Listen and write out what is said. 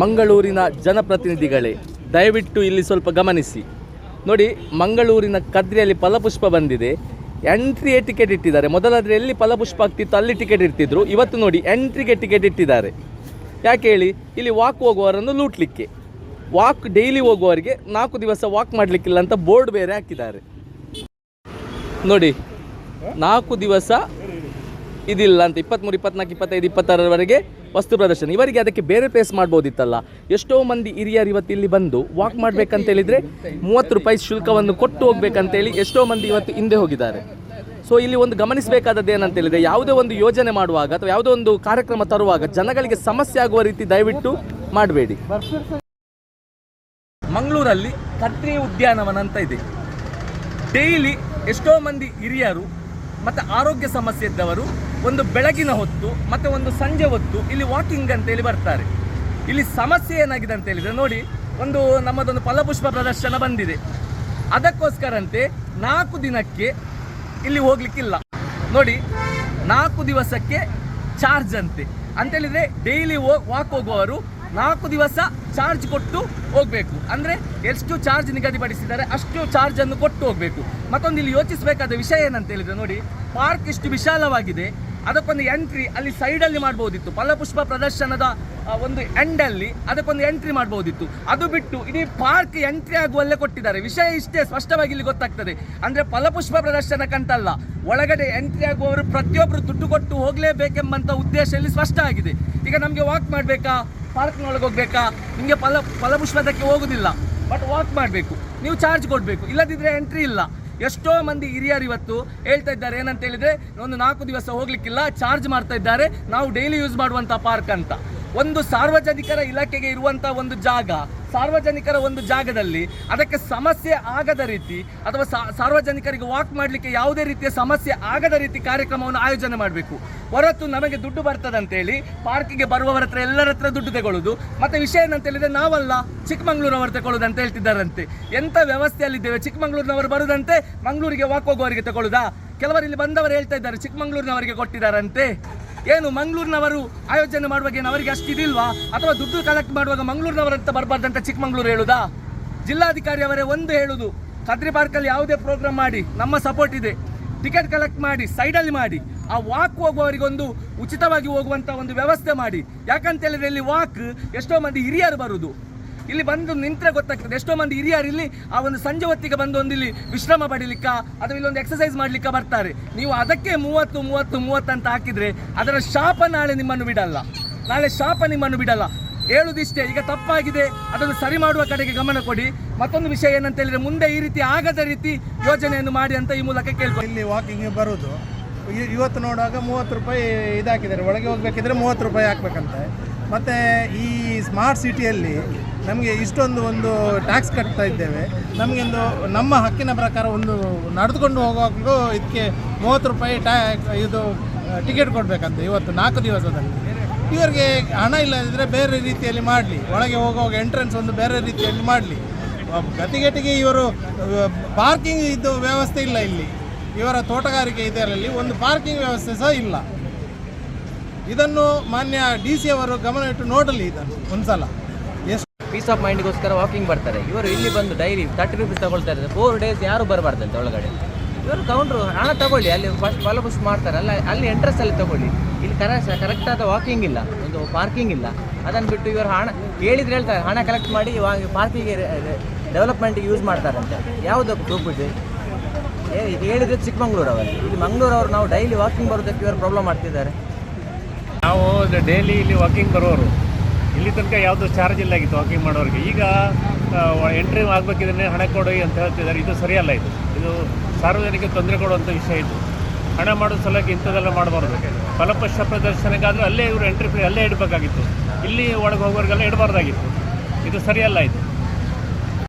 ಮಂಗಳೂರಿನ ಜನಪ್ರತಿನಿಧಿಗಳೇ, ದಯವಿಟ್ಟು ಇಲ್ಲಿ ಸ್ವಲ್ಪ ಗಮನಿಸಿ. ನೋಡಿ, ಮಂಗಳೂರಿನ ಕದ್ರಿಯಲ್ಲಿ ಫಲಪುಷ್ಪ ಬಂದಿದೆ. ಎಂಟ್ರಿಯೇ ಟಿಕೆಟ್ ಇಟ್ಟಿದ್ದಾರೆ. ಮೊದಲಾದರೆ ಎಲ್ಲಿ ಫಲಪುಷ್ಪ ಆಗ್ತಿತ್ತು, ಅಲ್ಲಿ ಟಿಕೆಟ್ ಇರ್ತಿದ್ರು ಇವತ್ತು ನೋಡಿ, ಎಂಟ್ರಿಗೆ ಟಿಕೆಟ್ ಇಟ್ಟಿದ್ದಾರೆ. ಯಾಕೆ ಹೇಳಿ, ಇಲ್ಲಿ ವಾಕ್ ಹೋಗುವವರನ್ನು ಲೂಟ್ಲಿಕ್ಕೆ. ವಾಕ್ ಡೈಲಿ ಹೋಗುವವರಿಗೆ ನಾಲ್ಕು ದಿವಸ ವಾಕ್ ಮಾಡಲಿಕ್ಕಿಲ್ಲ ಅಂತ ಬೋರ್ಡ್ ಬೇರೆ ಹಾಕಿದ್ದಾರೆ. ನೋಡಿ, ನಾಲ್ಕು ದಿವಸ ಇದಿಲ್ಲ ಅಂತ ಇಪ್ಪತ್ತ್ಮೂರು ಇಪ್ಪತ್ನಾಲ್ಕು, ಇಪ್ಪತ್ತೈದು, ಇಪ್ಪತ್ತಾರರವರೆಗೆ ವಸ್ತು ಪ್ರದರ್ಶನ. ಇವರಿಗೆ ಅದಕ್ಕೆ ಬೇರೆ ಪ್ಲೇಸ್ ಮಾಡ್ಬೋದಿತ್ತಲ್ಲ. ಎಷ್ಟೋ ಮಂದಿ ಹಿರಿಯರು ಇವತ್ತು ಇಲ್ಲಿ ಬಂದು ವಾಕ್ ಮಾಡ್ಬೇಕಂತ ಹೇಳಿದ್ರೆ ಮೂವತ್ತು ರೂಪಾಯಿ ಶುಲ್ಕವನ್ನು ಕೊಟ್ಟು ಹೋಗ್ಬೇಕಂತೇಳಿ ಎಷ್ಟೋ ಮಂದಿ ಇವತ್ತು ಹಿಂದೆ ಹೋಗಿದ್ದಾರೆ. ಸೊ ಇಲ್ಲಿ ಒಂದು ಗಮನಿಸಬೇಕಾದದ್ದು ಏನಂತ ಹೇಳಿದರೆ, ಯಾವುದೇ ಒಂದು ಯೋಜನೆ ಮಾಡುವಾಗ ಅಥವಾ ಯಾವುದೋ ಒಂದು ಕಾರ್ಯಕ್ರಮ ತರುವಾಗ ಜನಗಳಿಗೆ ಸಮಸ್ಯೆ ಆಗುವ ರೀತಿ ದಯವಿಟ್ಟು ಮಾಡಬೇಡಿ. ಮಂಗಳೂರಲ್ಲಿ ಕತ್ರಿ ಉದ್ಯಾನವನ ಅಂತ ಇದೆ. ಡೈಲಿ ಎಷ್ಟೋ ಮಂದಿ ಹಿರಿಯರು ಮತ್ತು ಆರೋಗ್ಯ ಸಮಸ್ಯೆ ಇದ್ದವರು ಒಂದು ಬೆಳಗಿನ ಹೊತ್ತು ಮತ್ತು ಒಂದು ಸಂಜೆ ಹೊತ್ತು ಇಲ್ಲಿ ವಾಕಿಂಗ್ ಅಂತೇಳಿ ಬರ್ತಾರೆ. ಇಲ್ಲಿ ಸಮಸ್ಯೆ ಏನಾಗಿದೆ ಅಂತ ಹೇಳಿದರೆ ನೋಡಿ, ಒಂದು ನಮ್ಮದೊಂದು ಫಲಪುಷ್ಪ ಪ್ರದರ್ಶನ ಬಂದಿದೆ. ಅದಕ್ಕೋಸ್ಕರಂತೆ ನಾಲ್ಕು ದಿನಕ್ಕೆ ಇಲ್ಲಿ ಹೋಗ್ಲಿಕ್ಕಿಲ್ಲ. ನೋಡಿ, ನಾಲ್ಕು ದಿವಸಕ್ಕೆ ಚಾರ್ಜ್ ಅಂತೆ. ಅಂತೇಳಿದರೆ ಡೈಲಿ ವಾಕ್ ಹೋಗುವವರು ನಾಲ್ಕು ದಿವಸ ಚಾರ್ಜ್ ಕೊಟ್ಟು ಹೋಗಬೇಕು. ಅಂದರೆ ಎಷ್ಟು ಚಾರ್ಜ್ ನಿಗದಿಪಡಿಸಿದ್ದಾರೆ, ಅಷ್ಟು ಚಾರ್ಜನ್ನು ಕೊಟ್ಟು ಹೋಗಬೇಕು. ಮತ್ತೊಂದು ಇಲ್ಲಿ ಯೋಚಿಸಬೇಕಾದ ವಿಷಯ ಏನಂತ ಹೇಳಿದ್ರೆ ನೋಡಿ, ಪಾರ್ಕ್ ಇಷ್ಟು ವಿಶಾಲವಾಗಿದೆ, ಅದಕ್ಕೊಂದು ಎಂಟ್ರಿ ಅಲ್ಲಿ ಸೈಡಲ್ಲಿ ಮಾಡ್ಬೋದಿತ್ತು. ಫಲಪುಷ್ಪ ಪ್ರದರ್ಶನದ ಒಂದು ಎಂಡಲ್ಲಿ ಅದಕ್ಕೊಂದು ಎಂಟ್ರಿ ಮಾಡ್ಬೋದಿತ್ತು. ಅದು ಬಿಟ್ಟು ಇಡೀ ಪಾರ್ಕ್ ಎಂಟ್ರಿ ಆಗುವಲ್ಲೇ ಕೊಟ್ಟಿದ್ದಾರೆ. ವಿಷಯ ಇಷ್ಟೇ, ಸ್ಪಷ್ಟವಾಗಿ ಇಲ್ಲಿ ಗೊತ್ತಾಗ್ತದೆ. ಅಂದರೆ ಫಲಪುಷ್ಪ ಪ್ರದರ್ಶನಕ್ಕಂತಲ್ಲ ಒಳಗಡೆ ಎಂಟ್ರಿ ಆಗುವವರು ಪ್ರತಿಯೊಬ್ಬರು ದುಡ್ಡು ಕೊಟ್ಟು ಹೋಗಲೇಬೇಕೆಂಬಂಥ ಉದ್ದೇಶ ಇಲ್ಲಿ ಸ್ಪಷ್ಟ ಆಗಿದೆ. ಈಗ ನಮಗೆ ವಾಕ್ ಮಾಡಬೇಕಾ? ಪಾರ್ಕ್ನೊಳಗೆ ಹೋಗ್ಬೇಕಾ? ನಿಮಗೆ ಫಲ, ಫಲಪುಷ್ಪದಕ್ಕೆ ಹೋಗೋದಿಲ್ಲ. ಬಟ್ ವಾಕ್ ಮಾಡಬೇಕು. ನೀವು ಚಾರ್ಜ್ ಕೊಡಬೇಕು. ಇಲ್ಲದಿದ್ದರೆ ಎಂಟ್ರಿ ಇಲ್ಲ. ಎಷ್ಟೋ ಮಂದಿ ಹಿರಿಯರು ಇವತ್ತು ಹೇಳ್ತಾ ಇದ್ದಾರೆ. ಏನಂತ ಹೇಳಿದರೆ, ಒಂದು ನಾಲ್ಕು ದಿವಸ ಹೋಗ್ಲಿಕ್ಕಿಲ್ಲ ಚಾರ್ಜ್ ಮಾಡ್ತಾ ಇದ್ದಾರೆ. ನಾವು ಡೈಲಿ ಯೂಸ್ ಮಾಡುವಂಥ ಪಾರ್ಕ್ ಅಂತ. ಒಂದು ಸಾರ್ವಜನಿಕರ ಇಲಾಖೆಗೆ ಇರುವಂಥ ಒಂದು ಜಾಗ. ಸಾರ್ವಜನಿಕರ ಒಂದು ಜಾಗದಲ್ಲಿ ಅದಕ್ಕೆ ಸಮಸ್ಯೆ ಆಗದ ರೀತಿ ಅಥವಾ ಸಾರ್ವಜನಿಕರಿಗೆ ವಾಕ್ ಮಾಡಲಿಕ್ಕೆ ಯಾವುದೇ ರೀತಿಯ ಸಮಸ್ಯೆ ಆಗದ ರೀತಿ ಕಾರ್ಯಕ್ರಮವನ್ನು ಆಯೋಜನೆ ಮಾಡಬೇಕು. ಹೊರತು ನಮಗೆ ದುಡ್ಡು ಬರ್ತದಂತೇಳಿ ಪಾರ್ಕಿಗೆ ಬರುವವರ ಹತ್ರ ಎಲ್ಲರ ಹತ್ರ ದುಡ್ಡು ತಗೊಳ್ಳೋದು ಮತ್ತು ವಿಷಯ ಏನಂತ ಹೇಳಿದರೆ ನಾವಲ್ಲ ಚಿಕ್ಕಮಂಗ್ಳೂರವರು ತಗೊಳ್ಳೋದು ಅಂತ ಹೇಳ್ತಿದ್ದಾರಂತೆ. ಎಂಥ ವ್ಯವಸ್ಥೆಯಲ್ಲಿದ್ದೇವೆ? ಚಿಕ್ಕಮಂಗ್ಳೂರಿನವರು ಬರುದಂತೆ ಮಂಗಳೂರಿಗೆ ವಾಕ್ ಹೋಗುವವರಿಗೆ ತಗೊಳ್ಳೋದಾ ಕೆಲವರು ಇಲ್ಲಿ ಬಂದವರು ಹೇಳ್ತಾ ಇದ್ದಾರೆ, ಚಿಕ್ಕಮಂಗ್ಳೂರಿನವರಿಗೆ ಕೊಟ್ಟಿದ್ದಾರಂತೆ. ಏನು ಮಂಗಳೂರಿನವರು ಆಯೋಜನೆ ಮಾಡುವಾಗ ಏನು ಅವರಿಗೆ ಅಷ್ಟು ಇದಿಲ್ವಾ? ಅಥವಾ ದುಡ್ಡು ಕಲೆಕ್ಟ್ ಮಾಡುವಾಗ ಮಂಗಳೂರಿನವರಂತ ಬರಬಾರ್ದಂತ ಚಿಕ್ಕಮಂಗ್ಳೂರು ಹೇಳುದಾ? ಜಿಲ್ಲಾಧಿಕಾರಿ ಅವರೇ ಒಂದು ಹೇಳುದು ಕದ್ರಿ ಪಾರ್ಕಲ್ಲಿ ಯಾವುದೇ ಪ್ರೋಗ್ರಾಮ್ ಮಾಡಿ, ನಮ್ಮ ಸಪೋರ್ಟ್ ಇದೆ. ಟಿಕೆಟ್ ಕಲೆಕ್ಟ್ ಮಾಡಿ ಸೈಡಲ್ಲಿ ಮಾಡಿ, ಆ ವಾಕ್ ಹೋಗುವವರಿಗೊಂದು ಉಚಿತವಾಗಿ ಹೋಗುವಂಥ ಒಂದು ವ್ಯವಸ್ಥೆ ಮಾಡಿ. ಯಾಕಂತ ಹೇಳಿದ್ರೆ ಇಲ್ಲಿ ವಾಕ್ ಎಷ್ಟೋ ಮಂದಿ ಹಿರಿಯರು ಬರುದು. ಇಲ್ಲಿ ಬಂದು ನಿಂತರೆ ಗೊತ್ತಾಗ್ತದೆ. ಎಷ್ಟೋ ಮಂದಿ ಹಿರಿಯರು ಇಲ್ಲಿ ಆ ಒಂದು ಸಂಜೆ ಹೊತ್ತಿಗೆ ಬಂದು ಒಂದು ಇಲ್ಲಿ ವಿಶ್ರಮ ಪಡಿಲಿಕ್ಕ, ಅಥವಾ ಇಲ್ಲೊಂದು ಎಕ್ಸಸೈಸ್ ಮಾಡ್ಲಿಕ್ಕೆ ಬರ್ತಾರೆ. ನೀವು ಅದಕ್ಕೆ ಮೂವತ್ತು ಮೂವತ್ತು ಮೂವತ್ತು ಅಂತ ಹಾಕಿದ್ರೆ ಅದರ ಶಾಪ ನಾಳೆ ನಿಮ್ಮನ್ನು ಬಿಡಲ್ಲ. ನಾಳೆ ಶಾಪ ನಿಮ್ಮನ್ನು ಬಿಡಲ್ಲ. ಹೇಳುದಿಷ್ಟೇ, ಈಗ ತಪ್ಪಾಗಿದೆ, ಅದನ್ನು ಸರಿ ಮಾಡುವ ಕಡೆಗೆ ಗಮನ ಕೊಡಿ. ಮತ್ತೊಂದು ವಿಷಯ ಏನಂತ ಹೇಳಿದ್ರೆ, ಮುಂದೆ ಈ ರೀತಿ ಆಗದ ರೀತಿ ಯೋಜನೆಯನ್ನು ಮಾಡಿ ಅಂತ ಈ ಮೂಲಕ ಕೇಳ್ಕೊಂಡು ಇಲ್ಲಿ ವಾಕಿಂಗ್ ಬರೋದು. ಇವತ್ತು ನೋಡುವಾಗ ಮೂವತ್ತು ರೂಪಾಯಿ ಇದಾಕಿದ್ದಾರೆ. ಒಳಗೆ ಹೋಗಬೇಕಿದ್ರೆ ಮೂವತ್ತು ರೂಪಾಯಿ ಹಾಕ್ಬೇಕಂತೆ. ಮತ್ತು ಈ ಸ್ಮಾರ್ಟ್ ಸಿಟಿಯಲ್ಲಿ ನಮಗೆ ಇಷ್ಟೊಂದು ಒಂದು ಟ್ಯಾಕ್ಸ್ ಕಟ್ತಾ ಇದ್ದೇವೆ. ನಮಗೊಂದು ನಮ್ಮ ಹಕ್ಕಿನ ಪ್ರಕಾರ ಒಂದು ನಡೆದುಕೊಂಡು ಹೋಗುವಾಗಲೂ ಇದಕ್ಕೆ ಮೂವತ್ತು ರೂಪಾಯಿ ಟ್ಯಾ ಇದು ಟಿಕೆಟ್ ಕೊಡಬೇಕಂತ ಇವತ್ತು ನಾಲ್ಕು ದಿವಸದಲ್ಲಿ. ಇವರಿಗೆ ಹಣ ಇಲ್ಲದಿದ್ದರೆ ಬೇರೆ ರೀತಿಯಲ್ಲಿ ಮಾಡಲಿ. ಒಳಗೆ ಹೋಗುವಾಗ ಎಂಟ್ರೆನ್ಸ್ ಒಂದು ಬೇರೆ ರೀತಿಯಲ್ಲಿ ಮಾಡಲಿ. ಗತಿಗೆಟಿಗೆ ಇವರು ಪಾರ್ಕಿಂಗ್ ಇದು ವ್ಯವಸ್ಥೆ ಇಲ್ಲ ಇಲ್ಲಿ. ಇವರ ತೋಟಗಾರಿಕೆ ಇದರಲ್ಲಿ ಒಂದು ಪಾರ್ಕಿಂಗ್ ವ್ಯವಸ್ಥೆ ಸಹ ಇಲ್ಲ. ಇದನ್ನು ಮಾನ್ಯ ಡಿ ಸಿ ಅವರು ಗಮನ ಇಟ್ಟು ನೋಡಲಿ ಇದನ್ನು ಒಂದ್ಸಲ. ಎಷ್ಟು ಪೀಸ್ ಆಫ್ ಮೈಂಡ್ಗೋಸ್ಕರ ವಾಕಿಂಗ್ ಬರ್ತಾರೆ. ಇವರು ಇಲ್ಲಿ ಬಂದು ಡೈಲಿ ತರ್ಟಿ ರುಪೀಸ್ ತಗೊಳ್ತಾ ಇದ್ದಾರೆ. ಫೋರ್ ಡೇಸ್ ಯಾರು ಬರಬಾರ್ದಂತೆ ಒಳಗಡೆ. ಇವರು ಕೌಂಟ್ರು ಹಣ ತಗೊಳ್ಳಿ. ಅಲ್ಲಿ ಫಸ್ಟ್ ಫಲಪುಷ್ಪ ಮಾಡ್ತಾರೆ. ಅಲ್ಲ, ಅಲ್ಲಿ ಎಂಟ್ರೆನ್ಸ್ ಅಲ್ಲಿ ತಗೊಳ್ಳಿ. ಇಲ್ಲಿ ಕರೆಕ್ಟ್ ಕರೆಕ್ಟಾದ ವಾಕಿಂಗ್ ಇಲ್ಲ. ಒಂದು ಪಾರ್ಕಿಂಗ್ ಇಲ್ಲ. ಅದನ್ನು ಬಿಟ್ಟು ಇವರು ಹಣ, ಕೇಳಿದ್ರೆ ಹೇಳ್ತಾರೆ, ಹಣ ಕಲೆಕ್ಟ್ ಮಾಡಿ ಪಾರ್ಕಿಗೆ ಡೆವಲಪ್ಮೆಂಟ್ಗೆ ಯೂಸ್ ಮಾಡ್ತಾರಂತೆ ಯಾವುದಕ್ಕೆ ಇದೆ? ಏ- ಇದು ಹೇಳಿದ್ರೆ ಚಿಕ್ಕಮಂಗ್ಳೂರು ಅವರಲ್ಲಿ ಇಲ್ಲಿ ಮಂಗಳೂರು ಅವರು ನಾವು ಡೈಲಿ ವಾಕಿಂಗ್ ಬರೋದಕ್ಕೆ ಇವರು ಪ್ರಾಬ್ಲಮ್ ಮಾಡ್ತಿದ್ದಾರೆ. ನಾವು ಡೈಲಿ ಇಲ್ಲಿ ವಾಕಿಂಗ್ ಬರೋರು. ಇಲ್ಲಿ ತನಕ ಯಾವುದು ಚಾರ್ಜ್ ಇಲ್ಲ ಆಗಿತ್ತು ವಾಕಿಂಗ್ ಮಾಡೋರಿಗೆ. ಈಗ ಎಂಟ್ರಿ ಆಗಬೇಕಿದ್ರೆ ಹಣ ಕೊಡಿ ಅಂತ ಹೇಳ್ತಿದ್ದಾರೆ. ಇದು ಸರಿಯಲ್ಲ ಇದು. ಇದು ಸಾರ್ವಜನಿಕ ತೊಂದರೆ ಕೊಡುವಂಥ ವಿಷಯ ಇದು. ಹಣ ಮಾಡೋ ಸಲಕ್ಕೆ ಇಂಥದ್ದೆಲ್ಲ ಮಾಡಬಾರ್ದು. ಫಲಪುಷ್ಪ ಪ್ರದರ್ಶನಕ್ಕಾದರೂ ಅಲ್ಲೇ ಇವರು ಎಂಟ್ರಿ ಫ್ರೀ ಅಲ್ಲೇ ಇಡಬೇಕಾಗಿತ್ತು. ಇಲ್ಲಿ ಒಳಗೆ ಹೋಗೋರಿಗೆಲ್ಲ ಇಡಬಾರ್ದಾಗಿತ್ತು. ಇದು ಸರಿಯಲ್ಲ ಇದು.